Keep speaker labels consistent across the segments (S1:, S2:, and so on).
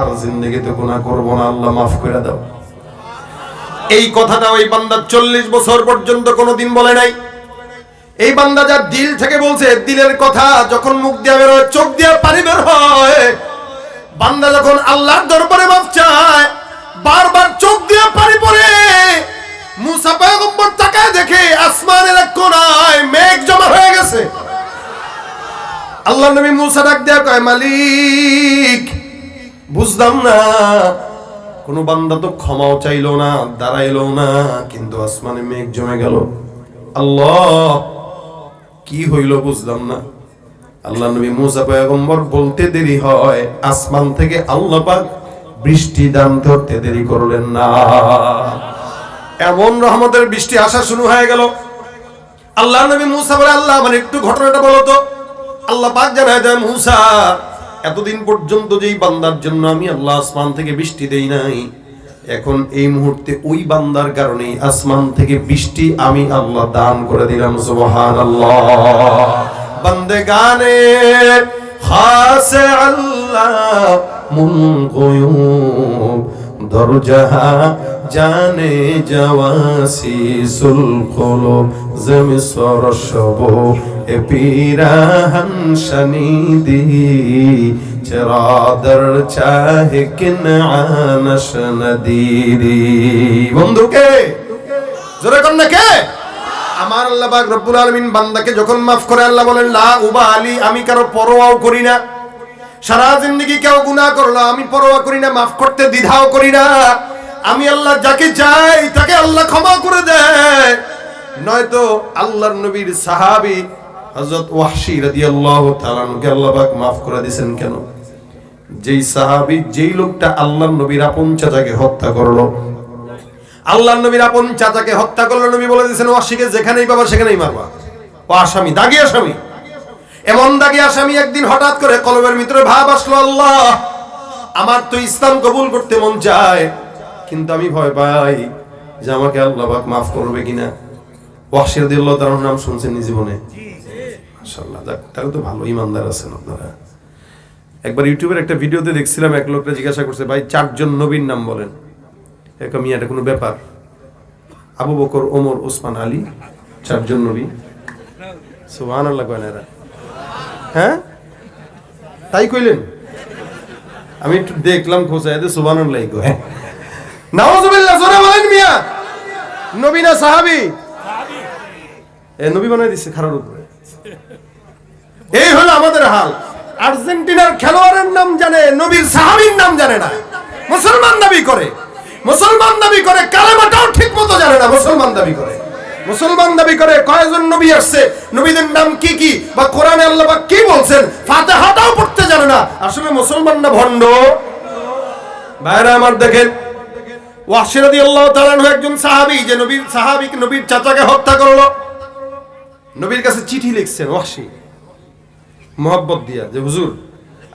S1: আর জিন্দগিতে গুনাহ করব না, আল্লাহ মাফ করে দাও। এই কথাটা ওই বান্দা চল্লিশ বছর পর্যন্ত কোনোদিন বলে নাই। এই বান্দা যার দিল থেকে বলছে, দিলের কথা যখন মুখ দিয়ে বের হয়, চোখ দিয়ে পানি বের হয়, বান্দা যখন আল্লাহর দরবারে মাফ চায়, বারবার চোখ দিয়ে পানি পড়ে, মুসা পয়গম্বর তাকায় দেখে আসমানের এক কোনায় মেঘ জমা হয়ে গেছে। আল্লাহ নবী মুসা ডাক দেয়া কয়, মালিক বুঝলাম না। কোনো বান্দা তো ক্ষমাও চাইলো না, দাঁড়াইলো না। কিন্তু আসমানে মেঘ জমে গেল। আল্লাহ, কি হইল বুঝলাম না। আল্লাহ নবী মুসা পয়গম্বর বলতে দেরি হয়, আসমান থেকে আল্লাহ পাক বৃষ্টি দান ধরতে দেরি করলেন না। এমন রহমতের বৃষ্টি আসা শুরু হয়ে গেল। আল্লাহ নবী মুসা বলে, আল্লাহ আমার একটু ঘটনাটা বলো তো। আল্লাহ পাক জানায় দেয় মুসা এতদিন পর্যন্ত যেই বান্দার জন্য আমি আল্লাহ আসমান থেকে বৃষ্টি দেই নাই, এখন এই মুহূর্তে ওই বান্দার কারণে আসমান থেকে বৃষ্টি আমি আল্লাহ দান করে দিলাম সুবহান আল্লাহ বান্দে গানে, খাসে আল্লাহ মুনকুয়ুব দরজাহা জানে জওয়াসি সুল কলব জমি সরসব এ পিরাহন শনিদি চরাদর চাহে কিন আনশ নদীরি। বন্ধুকে জোরে কর না কে? আমার আল্লাহ পাক রব্বুল আলামিন বান্দাকে যখন মাফ করে আল্লাহ বলেন, লা উবা আলী আমি কারও পরোয়াও করি না। সারা জিন্দগি কেউ গুনাহ করল, আমি পরোয়া করি না, মাফ করতে দ্বিধাও করি না। আমি আল্লাহ যাকে চাই, তাকে আল্লাহ ক্ষমা করে দেয়। নয়তো আল্লাহর নবীর সাহাবী হযরত ওয়াহশী রাদিয়াল্লাহু তাআলা কে আল্লাহ পাক মাফ করে দিবেন কেন? যেই সাহাবী, যেই লোকটা আল্লাহর নবীর আপন চাচাকে হত্যা করল। আল্লাহর নবীর আপন চাচাকে হত্যা করল, নবী বলে দিয়েছেন, ওয়াহশীকে যেখানেই পাবা সেখানেই মারবা। ও আসামি, দাগি আসামি। এমন দাগি আসামি একদিন হঠাৎ করে কলবের ভিতরে ভাব আসলো, আল্লাহ, আমার তো ইসলাম কবুল করতে মন চায়, কিন্তু আমি ভয় পাই যে আমাকে আল্লাহ পাক মাফ করবে কিনা। ওয়াহশী রাদিয়াল্লাহু তাআলার নাম শুনছেন নি জীবনে? মাশাআল্লাহ তো ভালো, ইমানদার আছেন আপনারা। একবার ইউটিউবের একটা ভিডিওতে দেখছিলাম, এক লোকটা জিজ্ঞাসা করছে, ভাই, চারজন নবীর নাম বলেন। এরকম এটা কোনো ব্যাপার? আবু বকর, ওমর, ওসমান, আলী, চারজন নবী। সুবহান আল্লাহ কয় এরা? হ্যাঁ? তাই কইলেন? আমি একটু দেখলাম এদের সুবহান আল্লাহ নাউজুবিল্লাহ জোরে বলেন মিয়া। নবী না সাহাবী? এ, নবী বানাই দিছে খারাপ উপরে এই হলো আমাদের হাল। আর্জেন্টিনার খেলোয়াড়ের নাম জানে, নবীর সাহাবীর নাম জানে না। মুসলমান দাবি করে। মুসলমান দাবি করে, কালেমাটাও ঠিক মতো জানে না, মুসলমান দাবি করে। মুসলমান দাবি করে, কয়জন নবী আসছে? নবীদের নাম কি কি? বা কোরআনে আল্লাহ পাক কি বলছেন? ফাতিহাটাও পড়তে জানে না। আসলে মুসলমান না ভণ্ড। ভাইরা আমার দেখেন, ওয়াসি রাদিয়াল্লাহু তাআলা আনহু একজন সাহাবী, যে নবীর সাহাবী নবীর চাচাকে হত্যা করল। নবীর কাছে চিঠি লিখছেন, ওয়াসি, মোহাব্বত দিয়া, যে হুজুর,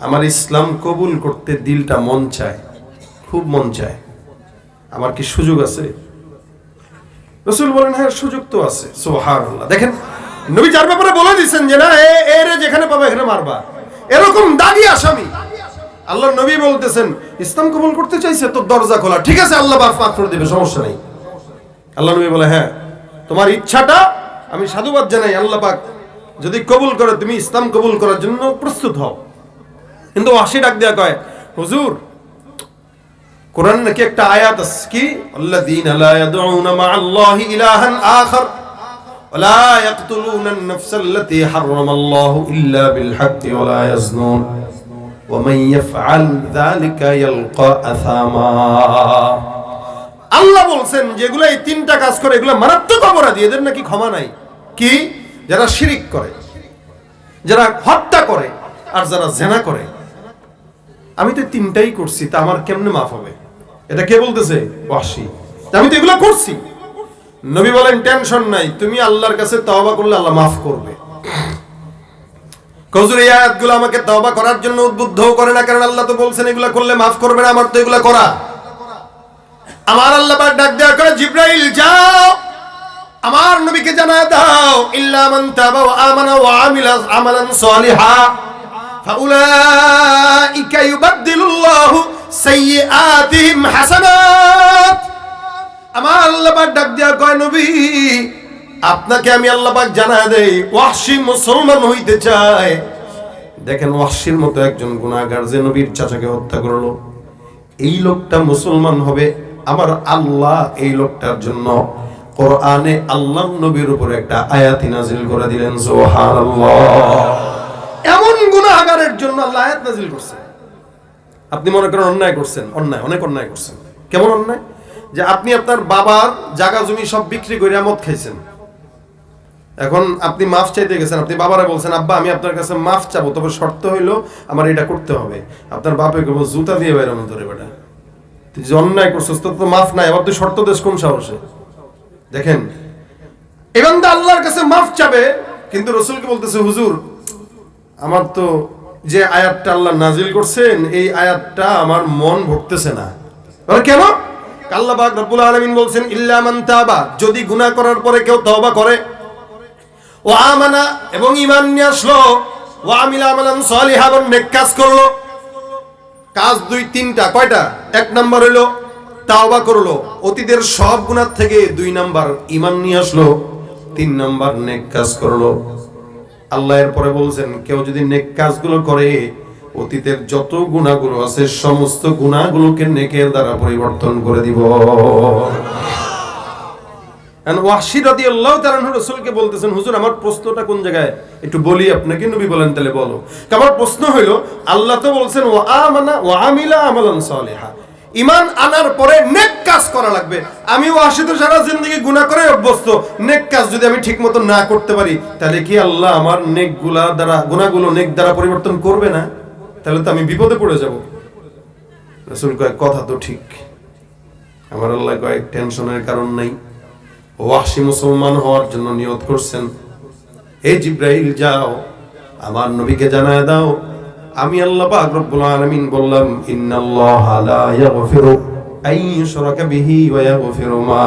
S1: আমার ইসলাম কবুল করতে দিলটা মন চায়, খুব মন চায়। আমার কি সুযোগ আছে? রসুল বলেন হ্যাঁ সুযোগ তো আছে। দেখেন, নবী যার ব্যাপারে বলে দিচ্ছেন যে, না এরে যেখানে পাবে এখানে মারবা। এরকম দাগি আসামি। আল্লাহ নবী বলতেছেন, ইসলাম কবুল করতে চাইছে তো দরজা খোলা। ঠিক আছে, আল্লাহ মাফ করে দেবে, সমস্যা নেই। আল্লাহ নবী বলে হ্যাঁ তোমার ইচ্ছাটা আমি সাধুবাদ জানাই, আল্লাহ পাক যদি কবুল করে, তুমি ইসলাম কবুল করার জন্য প্রস্তুত হও। কিন্তু আশি ডাক দেয়া কয়, হুজুর কোরআন নাকি একটা আয়াত আছে কি আল্লাযীনা লা ইয়াদউনা মা আল্লাহি ইলাহান আখার ولا يقتلون النفس التي حرم الله إلا بالحق ولا يزنون ومن يفعل ذلك يلقى أثاما আল্লাহ বলছেন যেগুলো এই তিনটা কাজ করে এগুলো মারাত্মক অপরাধী এদের নাকি ক্ষমা নাই কি যারা শিরিক করে যারা হত্যা করে আর যারা জেনা করে আমি তো তিনটাই করছি তা আমার কেমনে মাফ হবে এটা কে বলতেছে? ওয়াসি আমি তো এগুলো করছি। নবী বলেন, টেনশন নাই, তুমি আল্লাহর কাছে তওবা করলে আল্লাহ মাফ করবে। কজুর এই আয়াতগুলো আমাকে তওবা করার জন্য উদ্বুদ্ধ করে না, কারণ আল্লাহ তো বলছেন, এগুলো করলে মাফ করবে না, আমার তো এগুলো করা। আমার আল্লাহ পাক ডাক দেয়া করে, জিব্রাইল, যাও, আমার নবীকে জানা দাও, ইল্লা মান তাবা ওয়া আমানা ওয়া আমিলা আমালান সালিহা, ফাউলাইকা ইউবাদদিলুল্লাহু হাসানাত। আমার আল্লাহ পাক ডাক কয়, নবী, আপনাকে আমি আল্লাহ পাক দেই মুসলমান হইতে চায় দেখেন মতো একজন যে নবীর চাচাকে হত্যা করল, এই লোকটা মুসলমান হবে আমার আল্লাহ এই লোকটার জন্য কোরআনে আল্লাহ নবীর উপরে একটা আয়াতি নাজিল করে দিলেন এমন গুনাহগারের জন্য আল্লাহ আয়াত নাজিল করছে। আপনি মনে করেন অন্যায় করছেন, অন্যায়, অনেক অন্যায় করছেন। কেমন অন্যায়? যে আপনি আপনার বাবার জাগা জমি সব বিক্রি করে মদ খাইছেন। এখন আপনি মাফ চাইতে গেছেন, আপনি বাবারা বলছেন, আব্বা, আমি আপনার কাছে মাফ চাবো, তবে শর্ত হইল আমার এটা করতে হবে। আপনার বাপে কেবল জুতা দিয়ে বেরোনো ধরে বেটা। তুই যে অন্যায় করছিস, তোর তো মাফ নাই, আবার তুই শর্ত দেশ কোন সাহসে? দেখেন এবার তো আল্লাহর কাছে মাফ চাবে, কিন্তু রসুলকে বলতেছে, হুজুর, আমার তো যে আয়াতটা আল্লাহ নাজিল করছেন, এই আয়াতটা আমার মন ভরতেছে না। কেন? আল্লাহ পাক রব্বুল আলামিন বলছেন, ইল্লা মান তাবা যদি গুনাহ করার পরে কেউ তওবা করে ও আমানা এবং ঈমান নিয়ে আসলো ও আমিলা আমালান সালিহা নেক কাজ করল, কাজ দুই, তিনটা, কয়টা? এক নাম্বার হইল, তাওবা করল, অতীতের সব গুনাহ থেকে দুই নাম্বার ঈমান নিয়ে আসলো, তিন নাম্বার নেক কাজ করল। আল্লাহ এর পরে বলছেন, কেউ যদি নেক কাজগুলো করে, অতীতের যত গুণাগুলো আছে, সমস্ত গুণাগুলোকে নেকের দ্বারা পরিবর্তন করে দিব। কোন জায়গায়? একটু বলি আপনাকে, নবী বলেন তাহলে প্রশ্ন হইল, আল্লাহ তো বলছেন, ওয়া আমানা, ওয়া আমিলা ইমান আনার পরে নেক কাজ করা লাগবে। আমি ওয়াহশী তো সারা জিন্দগি গুনাহ করে অভ্যস্ত। নেক কাজ যদি আমি ঠিক মতো না করতে পারি, তাহলে কি আল্লাহ আমার নেকগুলা দ্বারা, গুনাহগুলো নেক দ্বারা পরিবর্তন করবে না? তাহলে তো আমি বিপদে পড়ে যাব। রাসূল কয়, কথা তো ঠিক। আমার আল্লাহ কয়েক টেনশনের কারণ নাই। ওয়াহশি মুসলমান হওয়ার জন্য নিয়ত করছেন। হে জিব্রাইল, যাও। আমার নবীকে জানায় দাও। আমি আল্লাহ পাক রব্বুল আলামিন বললাম, ইন্নাল্লাহ লা ইয়াগফিরু ইউশরাকা বিহি ওয়া ইয়াগফিরু মা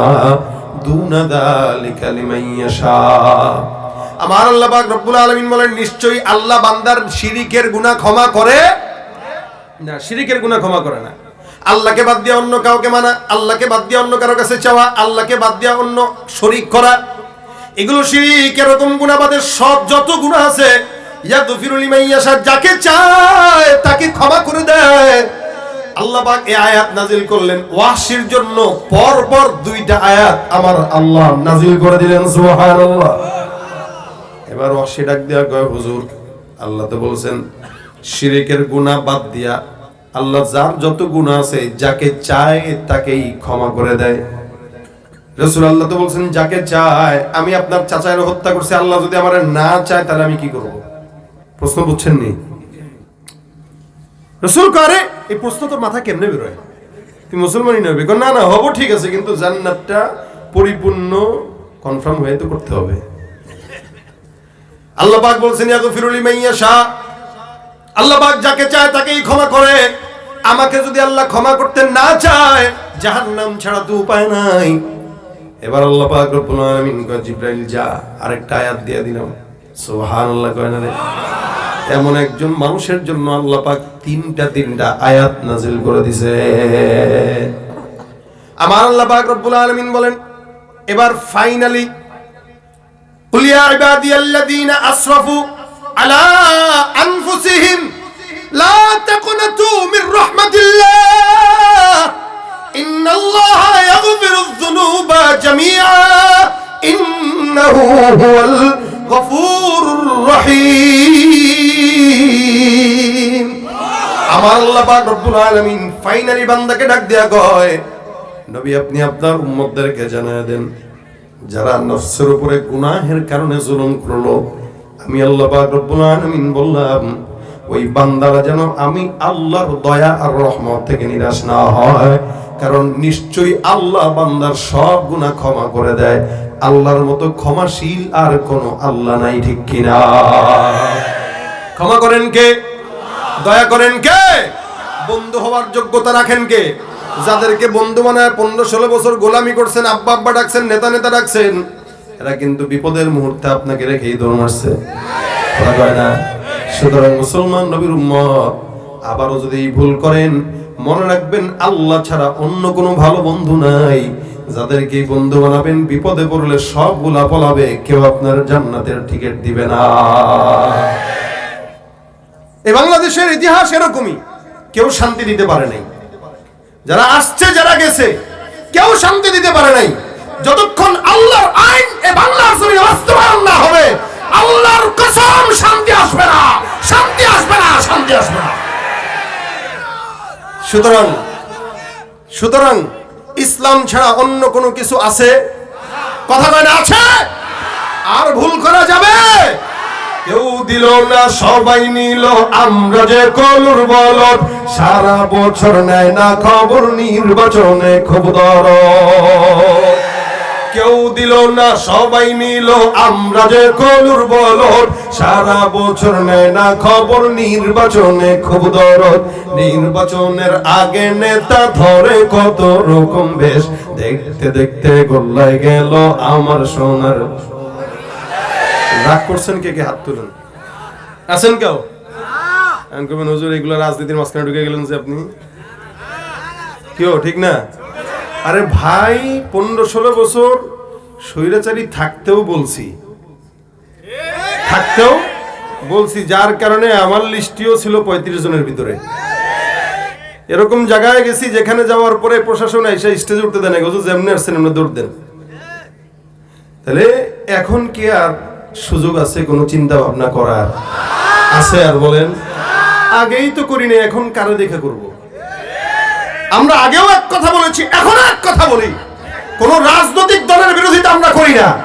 S1: দুনা যালিকা লিমান ইয়াশা. আমার আল্লাহ পাক রব্বুল আলামিন বলেন, নিশ্চয়ই আল্লাহ বান্দার শিরিকের গুনাহ ক্ষমা করে না, শিরিকের গুনাহ ক্ষমা করে না। আল্লাহকে বাদ দিয়ে অন্য কাউকে মানা, আল্লাহকে বাদ দিয়ে অন্য কারও কাছে চাওয়া, আল্লাহকে বাদ দিয়ে অন্য শরিক করা। এগুলো শিরিক এরকম গুণাবাদের সব যত গুণা আছে যাকে চায় তাকে ক্ষমা করে দেয়। আল্লাহ পাক আয়াত নাজিল করলেন। ওয়াহশির জন্য পর পর দুইটা আয়াত আমার আল্লাহ নাজিল করে দিলেন এবার ওয়াহশি ডাক দেওয়া কয়, হুজুর, আল্লাহ তো বলছেন, শিরিকের গুনাহ বাদ দিয়া আল্লাহ যার যত গুনাহ আছে, যাকে চায় তাকেই ক্ষমা করে দেয়। রসুল আল্লাহ তো বলছেন, যাকে চায়, আমি আপনার চাচায়ের হত্যা করছি, আল্লাহ যদি আমার না চায়, তাহলে আমি কি করব? প্রশ্ন বুঝছেন নি রসুল করে এই প্রশ্ন তো মাথা কেমনে বেরোয় তুই মুসলমানই নবী। না না, হব, ঠিক আছে, কিন্তু জান্নাতটা পরিপূর্ণ কনফার্ম হয়ে তো করতে হবে। আল্লাহ পাক বলছেন ইয়াগফিরুল লিমান শাহ আল্লাহ পাক যাকে চায় তাকেই ক্ষমা করে। আমাকে যদি আল্লাহ ক্ষমা করতে না চায়, জাহান্নাম ছাড়া তো উপায় নাই। এবার আল্লাহ পাক রব্বুল আলামিন জিব্রাইল, যা, আরেকটা আয়াত দিয়ে দিলাম। এমন একজন মানুষের জন্য আল্লাহ পাক তিনটা তিনটা আয়াত নাজিল করে দিছে। আমার আল্লাহ পাক রব্বুল আলামিন বলেন, এবার ফাইনালি উলিয়া আসরাফু আলা আনফুসিহিম, লা তাকুনাতু মির রাহমাতিল্লাহ, ইন্নাল্লাহা ইয়াগফিরুয যুনুবা জামিআ, ইন্নাহু হুয়াল গফুর রহিম। আমার আল্লাহ পাক রব্বুল আলামিন ফাইনালি বান্দাকে ডাক দেয়া কয়, নবী, আপনি আপনার উম্মতদেরকে জানায় দেন। যারা নফসের উপরে গুনাহের কারণে জুলুম করল, আমি আল্লাহ পাক রব্বুল আলামিন বললাম, ওই বান্দারা যেন আমি আল্লাহর দয়া আর রহমত থেকে নিরাশ না হয়, কারণ নিশ্চয়ই আল্লাহ বান্দার সব গুণা ক্ষমা করে দেয়। আল্লাহর মতো ক্ষমাশীল আর কোনো আল্লাহ নাই, ঠিক কিনা? ক্ষমা করেন কে? দয়া করেন কে? বন্ধু হওয়ার যোগ্যতা রাখেন কে? যাদেরকে বন্ধু বানায় পনেরো ষোলো বছর গোলামি করছেন, আব্বা আব্বা ডাকছেন, নেতা নেতা ডাকছেন, এরা কিন্তু বিপদের মুহূর্তে আপনাকে রেখেই দৌড় মারছে। না? সুতরাং মুসলমান নবীর উম্মত, আবারও যদি ভুল করেন, মনে রাখবেন আল্লাহ ছাড়া অন্য কোনো ভালো বন্ধু নাই। যাদেরকে বন্ধু বানাবেন, বিপদে পড়লে সব সবগুলা পলাবে, কেউ আপনার জান্নাতের টিকিট দিবে না। এই বাংলাদেশের ইতিহাস এরকমই। কেউ শান্তি দিতে পারে নাই। যারা আসছে, যারা গেছে, কেউ শান্তি দিতে পারে নাই। যতক্ষণ আল্লাহর আইন এ বাংলার জমিনে বাস্তবায়ন না হবে, আল্লাহর কসম, শান্তি আসবে না। শান্তি আসবে না, শান্তি আসবে না। সুতরাং সুতরাং ইসলাম ছাড়া অন্য কোনো কিছু আছে? কথা কয় না, আছে? আর ভুল করা যাবে? কেউ দিল না, সবাই নিল। আমরা যে কলুর বলত সারা বছর নেয় না খবর নির্বাচনে খুব দর কেউ দিল না, সবাই নিল। আমরা যে কলুর বলত সারা বছর নেয় না খবর। নির্বাচনে খুব দরদ। নির্বাচনের আগে নেতা ধরে কত রকম বেশ। দেখতে দেখতে গোল্লায় গেল আমার সোনার। রাগ করছেন কে কে হাত তুলেন? আছেন কেউ? আমি হুজুর, এগুলো রাজনীতির মাঝখানে ঢুকে গেলেন যে আপনি। কেউ, ঠিক না? আরে ভাই, পনেরো ষোলো বছর স্বৈরাচারী থাকতেও বলছি। থাকতেও বলছি, যার কারণে আমার লিস্টিও ছিল পঁয়ত্রিশ জনের ভিতরে। এরকম জায়গায় গেছি, যেখানে যাওয়ার পরে প্রশাসন এসে স্টেজে উঠতে দেন যেমনি আসছেন এমনি দৌড় দেন। তাহলে এখন কি আর সুযোগ আছে, কোনো চিন্তা ভাবনা করার? আছে আর বলেন? আগেই তো করিনি এখন কারে দেখা করব? আমরা আগেও এক কথা বলেছি, এখন এক কথা বলি। কোন রাজনৈতিক দলের বিরোধিতা আমরা করি না।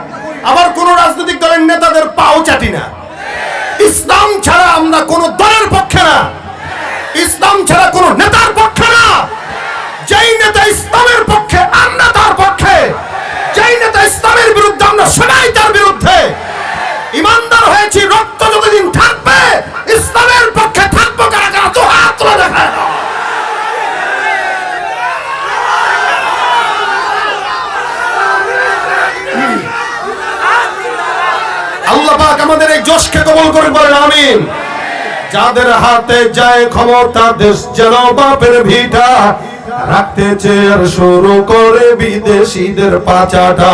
S1: আবার কোন রাজনৈতিক দলের নেতাদের পাও চাটি না। ইসলাম ছাড়া আমরা কোন দলের পক্ষে না। ইসলাম ছাড়া কোন নেতার পক্ষে না। যেই নেতা ইসলামের পক্ষে, আমরা তার পক্ষে। যেই নেতা ইসলামের বিরুদ্ধে, আমরা সবাই তার বিরুদ্ধে। ইমানদার হয়েছি, রক্ত যতদিন থাকবে, ইসলামের পাক আমাদের এই যশকে কবল করে বলেন, আমিন। যাদের হাতে যায় ক্ষমতা, দেশ যেন বাপের ভিটা রাখতে চেয়ার শুরু করে বিদেশিদের পাচাটা।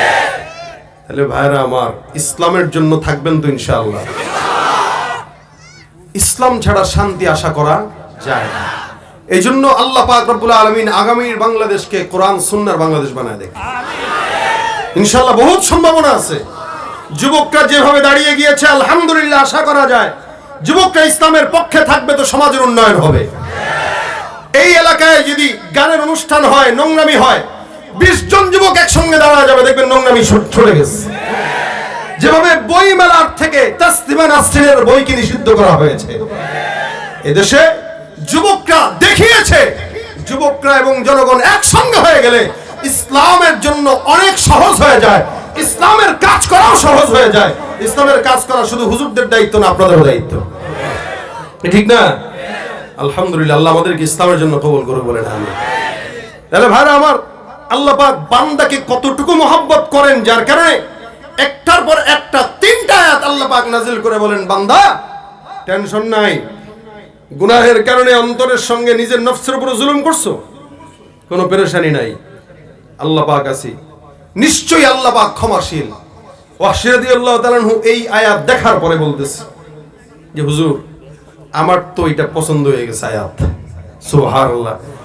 S1: তাহলে ভাইরা আমার, ইসলামের জন্য থাকবেন তো ইনশাআল্লাহ। ইসলাম ছাড়া শান্তি আশা করা যায় না। এই জন্য আল্লাহ পাক রব্বুল আলমিন আগামীর বাংলাদেশকে কোরআন, সুন্নার বাংলাদেশ বানায় দেখ ইনশাআল্লাহ বহুত সম্ভাবনা আছে। যুবকরা যেভাবে দাঁড়িয়ে গিয়েছে, আলহামদুলিল্লাহ আশা করা যায়। যুবকরা ইসলামের পক্ষে থাকবে তো সমাজের উন্নয়ন হবে। এই এলাকায় যদি গানের অনুষ্ঠান হয়, নোংরামি হয় বিশ জন যুবক একসঙ্গে দাঁড়া যাবে, দেখবেন নোংরামি ছুটে গেছে। যেভাবে বই মেলার থেকে বইকে নিষিদ্ধ করা হয়েছে, এদেশে যুবকরা দেখিয়েছে, যুবকরা এবং জনগণ একসঙ্গে হয়ে গেলে ইসলামের জন্য অনেক সহজ হয়ে যায়। ইসলামের কাজ করাও সহজ হয়ে যায়। ইসলামের কাজ করা শুধু হুজুরদের দায়িত্ব না, আপনাদেরও দায়িত্ব। ঠিক না? আলহামদুলিল্লাহ, আল্লাহ আমাদেরকে ইসলামের জন্য কবল করে বলেন আমি। তাহলে ভাইরা আমার আল্লাহ পাক বান্দাকে কতটুকু মহব্বত করেন, যার কারণে একটার পর একটা, তিনটা আয়াত আল্লাহ পাক নাজিল করে বলেন, বান্দা টেনশন নাই। গুনাহের কারণে অন্তরের সঙ্গে নিজের নফসের উপরে জুলুম করছ? কোনো পেরেশানি নাই। আল্লাহ পাক আছি। নিশ্চয়ই আল্লাহ পাক ক্ষমাশীল। ওয়াসিরাদি আল্লাহ তাআলাহু এই আয়াত দেখার পরে বলতেছে যে, হুজুর, আমার তো এটা পছন্দ হয়ে গেছে আয়াত।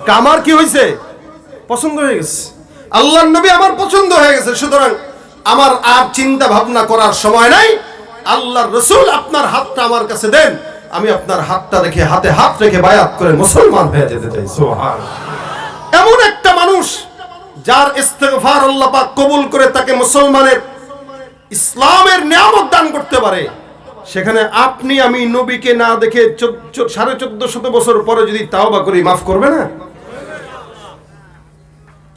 S1: কা, আমার কি হয়েছে পছন্দ হয়ে গেছে। আল্লাহর নবী আমার পছন্দ হয়ে গেছে, সুতরাং আমার আর চিন্তা ভাবনা করার সময় নাই। আল্লাহর রসুল আপনার হাতটা আমার কাছে দেন। আমি আপনার হাতটা রেখে, হাতে হাত রেখে বায়াত করে মুসলমান হয়ে যেতে চাই এমন একটা মানুষ যার ইস্তেগফার আল্লাহ পাক কবুল করে তাকে মুসলমানের ইসলামের নিয়ামত দান করতে পারে। সেখানে আপনি, আমি নবীকে না দেখে সাড়ে চোদ্দ শত বছর পরে যদি তাওবা করি, মাফ করবে না?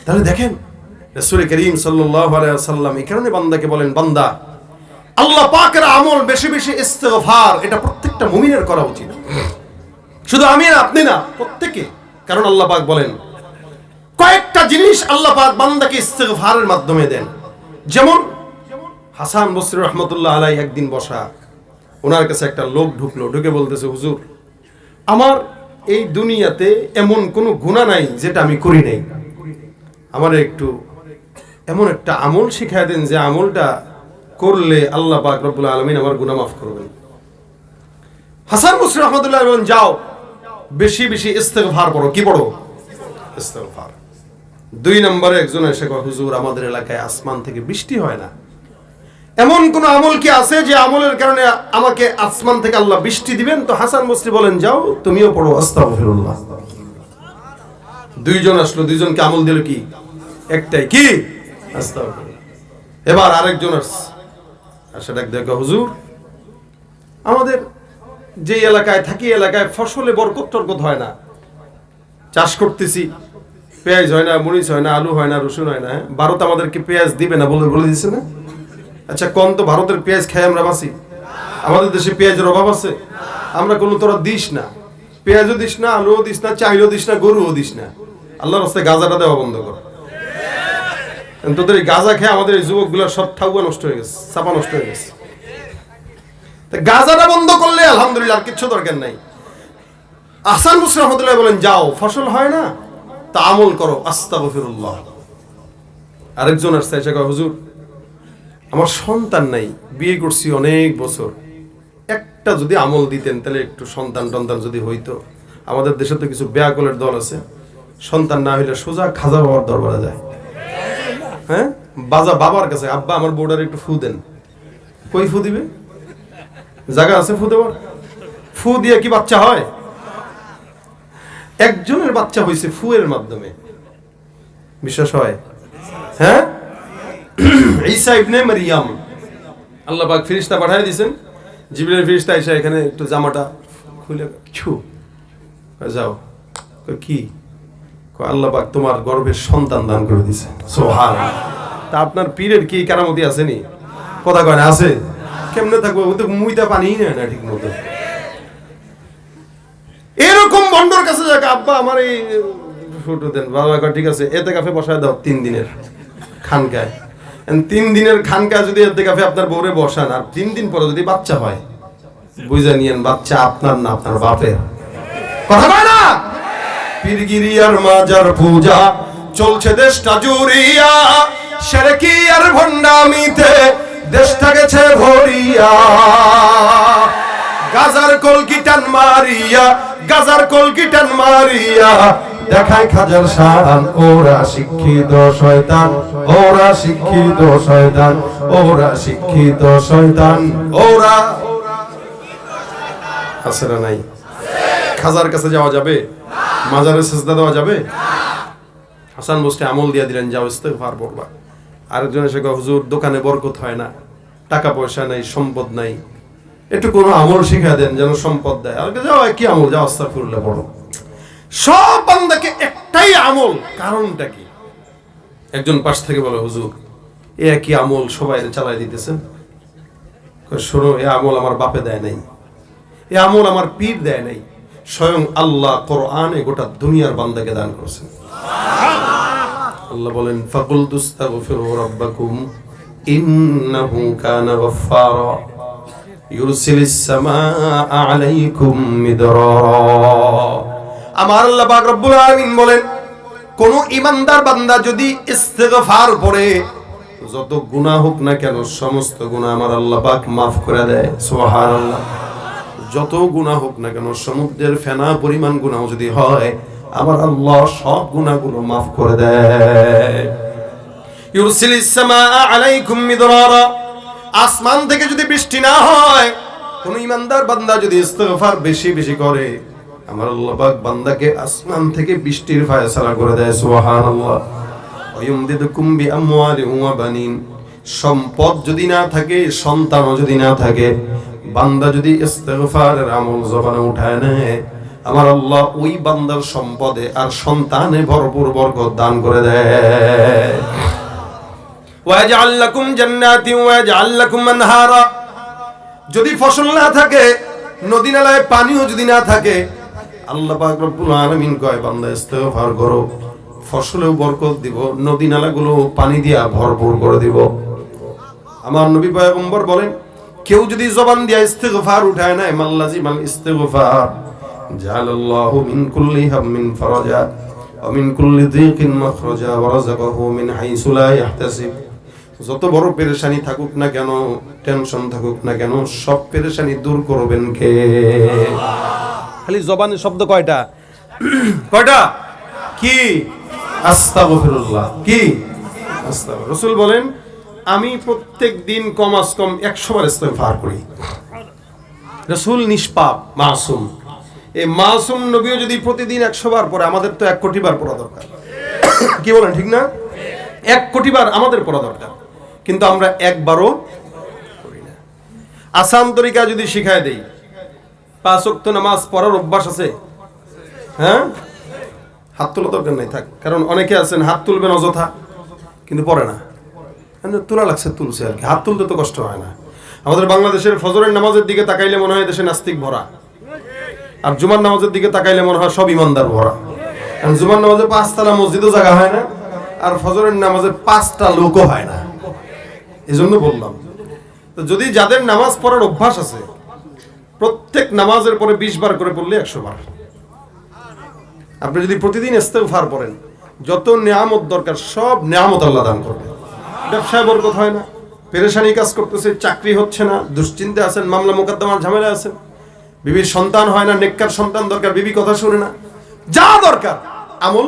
S1: তাহলে দেখেন, রসুল করিম সাল্লাম এই কারণে বান্দাকে বলেন, বান্দা, আল্লাহ পাকের আমল বেশি বেশি ইস্তেগফার, এটা প্রত্যেকটা মুমিনের করা উচিত। শুধু আমি আর আপনি না, প্রত্যেকে। কারণ আল্লাহ পাক বলেন, কয়েকটা জিনিস আল্লাহ পাক বান্দাকে ইস্তেগফারের মাধ্যমে দেন। যেমন, হাসান বসরি রহমতুল্লাহ আলাই একদিন বসা, ওনার কাছে একটা লোক ঢুকলো, ঢুকে বলতেছে, হুজুর, আমার এই দুনিয়াতে এমন কোনো গুণা নাই যেটা আমি করি নাই। আমার একটু এমন একটা আমল শিখাই দেন যে আমলটা করলে আল্লাহ পাক আলমিন আমার গুনাহ মাফ করবেন হাসান মুসরি রহমতুল্লাহ যাও, বেশি বেশি ইস্তেগফার পড়ো। কি পড়ো? ইস্তেগফার। দুই নম্বরে একজন এসে হুজুর, আমাদের এলাকায় আসমান থেকে বৃষ্টি হয় না। এমন কোন আমল কি আছে যে আমলের কারণে আমাকে আসমান থেকে আল্লাহ বৃষ্টি দিবেন? তো হাসান মুসরি বলেন, যাও, তুমিও পড়ো, আস্তাগফিরুল্লাহ। দুইজন আসলো, দুইজনকে আমল দিল কি? একটাই কি? এবার আরেকজন আসছে। দেখো হুজুর, আমাদের যে এলাকায় থাকি এলাকায় ফসলে বরকত টরকত হয় না। চাষ করতেছি, পেঁয়াজ হয় না, মরিচ হয় না, আলু হয় না, রসুন হয় না হ্যাঁ? ভারত আমাদেরকে পেঁয়াজ দিবে না বলে বলে দিছে না? আচ্ছা কম তো ভারতের পেঁয়াজ খাই আমরা বাঁচি। আমাদের দেশে পেঁয়াজের অভাব আছে। আমরা কোনো তোরা দিস না। পেঁয়াজও দিস না, আলুও দিস না চাইলও দিস না, গরুও দিস না। আল্লাহর রাস্তায় গাঁজাটা দেওয়া বন্ধ কর। তোদের এই গাঁজা খেয়ে আমাদের এই যুবকগুলোর সব ঠাকুয়া নষ্ট হয়ে গেছে, চাপা নষ্ট হয়ে গেছে। গাঁজাটা বন্ধ করলে আলহামদুলিল্লাহ আর কিচ্ছু দরকার নাই। আহসান মুসলিম রহমতুল্লাহ বলেন, যাও, ফসল হয় না, তা আমল করো, আস্তাগফিরুল্লাহ। আরেকজন আসছে, এসে কয়, হুজুর, আমার সন্তান নাই, বিয়ে করছি অনেক বছর। একটা যদি আমল দিতেন, তাহলে একটু সন্তান টন্তান যদি হইতো। আমাদের দেশে তো কিছু ব্যাকলের দল আছে সন্তান না হইলে সোজা খাজা বাবার দরবারে যায়। হ্যাঁ? বাজা বাবার কাছে, আব্বা, আমার বোর্ডার একটু ফু দেন। কই ফু দিবে? জায়গা আছে ফু দেওয়ার? ফু দিয়ে কি বাচ্চা হয়? একজনের বাচ্চা হয়েছে ফুয়ের মাধ্যমে। বিশ্বাস হয়? হ্যাঁ? ঈসা ইবনে মারিয়াম। আল্লাহ পাক ফিরিস্তা পাঠিয়ে দিয়েছেন। জিবরিল ফিরিস্তা এসে এখানে একটু জামাটা খুলে ছু, যাও। কি? আল্লাহ পাক তোমার গর্ভের সন্তান দান করে দিয়েছে সোহান তা আপনার পীরের কি কারামতি আসেনি কথা কয় আছে। কেমনে থাকব? ও তো মুইতা পানিই নেয় না ঠিক মতো এরকম বন্ডর কাছে যাক, আব্বা, আমার এই ফটো দেন। বাবা ঠিক আছে, এতে কাফে বসায় দাও, তিন দিনের খানকায়। তিন দিনের খানকা যদি এতে কাফে আপনার বউরে বসান, আর তিন দিন পরে যদি বাচ্চা হয়, বুঝে নিয়েন, বাচ্চা আপনার না, আপনার বাপের। কথা কয় না পীরগিরি আর মাজার পূজা। চলছে দেশটা জুড়িয়া সেরেকি আর ভণ্ডামিতে দেশটা গেছে ভরিয়া। গাজার কলকিটান মারিয়া, গাজার কলকিটান মারিয়া। দেখায় খাজার শান ওরা শিক্ষিত শয়তান, ওরা শিক্ষিত শয়তান, ওরা শিক্ষিত শয়তান। ওরা আছে না নাই? খাজার কাছে যাওয়া যাবে? মাজারে সেজদা দেওয়া যাবে? হাসান বসতে আমল দিয়া দিলেন, যাও ইস্তেগফার পড়বা। আরেকজন এসে হুজুর, দোকানে বরকত হয় না টাকা পয়সা নাই, সম্পদ নাই। একটু কোনো আমল শিখা দেন যেন সম্পদ দেয়। আর যাও কি আমল, যাও, আস্তাগফিরুল্লাহ পড়ো। সব বান্দাকে একটাই আমল, কারণটা কি? একজন পাশ থেকে বলে, হুজুর, এ একই আমল সবাই চালাই দিতেছেন শোনো, এ আমল আমার বাপে দেয় নাই, এ আমল আমার পীর দেয় নাই। স্বয়ং আল্লাহ কোরআনে গোটা দুনিয়ার বান্দাকে দান করেছেন। আল্লাহ বলেন ফাকুল তুস্তাগফিরু রাব্বাকুম, ইন্নাহু কানা গফফারা, ইউরসিলিস সামাআ আলাইকুম মিদরারা আমার আল্লাহ পাক রব্বুল আলামিন বলেন, কোন ইমানদার বান্দা যদি ইস্তেগফার পড়ে, যত গুনাহ হোক না কেন, সমস্ত গুনাহ আমার আল্লাহ পাক মাফ করে দেয়। সুবহানাল্লাহ। যত গুনাহ হোক না কেন, সমুদ্রের ফেনা পরিমাণ গুণাও যদি হয়, আমার আল্লাহ সব গুণাগুলো মাফ করে দেয়। আসমান থেকে যদি বৃষ্টি না হয়, কোন ইমানদার বান্দা যদি ইস্তেগফার বেশি বেশি করে, আমার আল্লাহ পাক বান্দাকে আসমান থেকে বৃষ্টির ফায়সালা করে দেয়, সুবহানাল্লাহ। ওয়ায়ুমদিদুকুম বিআমওয়ালিন ওয়া বানিন। সম্পদ যদি না থাকে, সন্তানও যদি না থাকে বান্দা যদি ইস্তেগফারের আমল জবানে উঠায় নেয়, আমার আল্লাহ ওই বান্দার সম্পদে আর সন্তানে ভরপুর বরকত দান করে দেয়। ওয়াজআল লাকুম জান্নাতি ওয়াজআল লাকুম আনহারা। যদি ফসল না থাকে নদী নালায় পানিও যদি না থাকে, আল্লাহ পাক রব্বুল আলামিন কয়, বান্দা ইস্তেগফার করো, ফসলেও বরকত দিব নদী নালাগুলো পানি দিয়া ভরপুর করে দিব। আমার নবী পয়গম্বর বলেন কেউ যদি জবান দিয়া ইস্তেগফার উঠায় না মাল্লাজি মাল ইস্তেগফার। জালাল্লাহু মিন কুল্লি হাম্মিন ফারাজা, ওয়া মিন কুল্লি দিকিন মাখরাজা, ওয়া রাযাকাহু মিন হাইসু লা ইয়াহতাসিব যত বড় পেরেশানি থাকুক না কেন, টেনশন থাকুক না কেন, সব পেরেশানি দূর করবেন কে? খালি জবানের শব্দ কয়টা? কয়টা? কি? আস্তাগফিরুল্লাহ। কি? আস্তাগফির রাসূল বলেন আমি প্রত্যেক দিন কমাস কম একশো বার ইস্তেগফার করি। রসুল নিষ্পাপ, মাসুম। এই মাসুম নবীও যদি প্রতিদিন একশো বার পরে আমাদের তো এক কোটি বার পড়া দরকার। কি বলেন, ঠিক না? এক কোটি বার আমাদের পড়া দরকার। কিন্তু আমরা একবারও করি না। আসান তরিকা যদি শিখায় দেই, পাঁচ ওয়াক্ত নামাজ পড়ার অভ্যাস আছে? হ্যাঁ? হাত তোলা দরকার নাই, থাক। কারণ অনেকে আছেন, হাত তুলবেন অযথা, কিন্তু পড়ে না। তোলা লাগছে, তুলছে আর কি। হাত তুলতে তো কষ্ট হয় না। আমাদের বাংলাদেশের ফজরের নামাজের দিকে তাকাইলে মনে হয় দেশে নাস্তিক ভরা। আর জুমার নামাজের দিকে তাকাইলে মনে হয় সব ইমানদার ভরা। কারণ জুমার নামাজে পাঁচতলা মসজিদও জায়গা হয় না, আর ফজরের নামাজে পাঁচটা লোকও হয় না। এই জন্য বললাম। তো যদি যাদের নামাজ পড়ার অভ্যাস আছে, প্রত্যেক নামাজের পরে বিশ বার করে পড়লে একশো বার। আপনি যদি প্রতিদিন ইস্তেগফার পড়েন, যত নিয়ামত দরকার, সব নিয়ামত আল্লাহ দান করবে। ব্যবসায় বরকত হয় না পেরেশানি কাজ করতেছে চাকরি হচ্ছে না দুশ্চিন্তা আছেন মামলা মোকদ্দমার ঝামেলা আছেন। বিবির সন্তান হয় না নেককার সন্তান দরকার বিবি কথা শুনে না। যা দরকার আমল।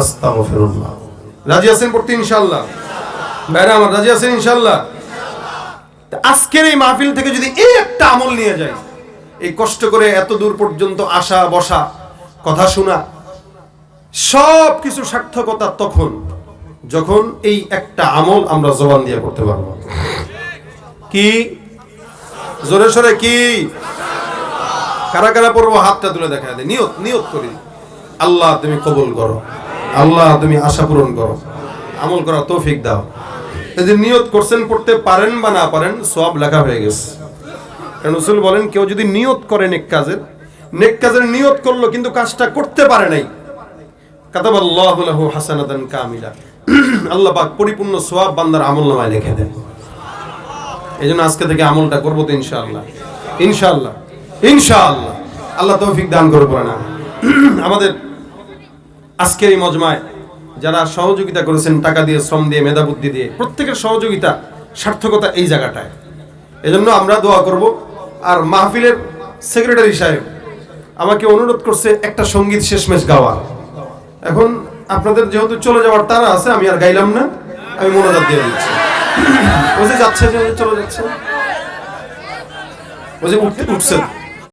S1: আস্তাগফিরুল্লাহ। রাজি আছেন পড়তে ইনশাআল্লাহ? ভাইরা আমার রাজি আছেন ইনশাআল্লাহ? আজকের এই মাহফিল থেকে যদি এই একটা আমল নিয়ে যায় এই কষ্ট করে এত দূর পর্যন্ত আসা বসা কথা শোনা সব কিছু সার্থকতা তখন যখন এই একটা আমল আমরা জবান দিয়ে করতে পারব। কি? জোরে সরে কি? কারা কারা পড়ব? হাতটা তুলে দেখা দেয় নিয়ত নিয়ত করি। আল্লাহ তুমি কবুল করো। আল্লাহ তুমি আশা পূরণ করো। আমল করা তৌফিক দাও। এই যে নিয়ত করছেন, পড়তে পারেন বা না পারেন সব লেখা হয়ে গেছে। কারণ রসুল বলেন, কেউ যদি নিয়ত করে নেক কাজের নেক কাজের নিয়ত করল, কিন্তু কাজটা করতে পারে নাই। আল্লাহ লাহু হাসানাতান কামিলা। আল্লাহ পাক পরিপূর্ণ সোয়াব বান্দার আমল নামায় লিখে দেন। এই জন্য আজকে থেকে আমলটা করব তো ইনশাআল্লাহ। ইনশাআল্লাহ। ইনশাআল্লাহ। আল্লাহ তৌফিক দান করব না আমাদের আজকের এই মজমায় যারা সহযোগিতা করেছেন, টাকা দিয়ে, শ্রম দিয়ে মেধা বুদ্ধি দিয়ে, প্রত্যেকের সহযোগিতা, সার্থকতা এই জায়গাটায়। এজন্য আমরা দোয়া করব। আর মাহফিলের সেক্রেটারি সাহেব আমাকে অনুরোধ করছে একটা সংগীত শেষমেশ গাওয়া এখন আপনাদের যেহেতু চলে যাওয়ার তারা আছে, আমি আর গাইলাম না, আমি মনোজাত দিয়ে দিচ্ছি। ও যে যাচ্ছে, যে চলে যাচ্ছে। ও যে উঠতে উঠছে।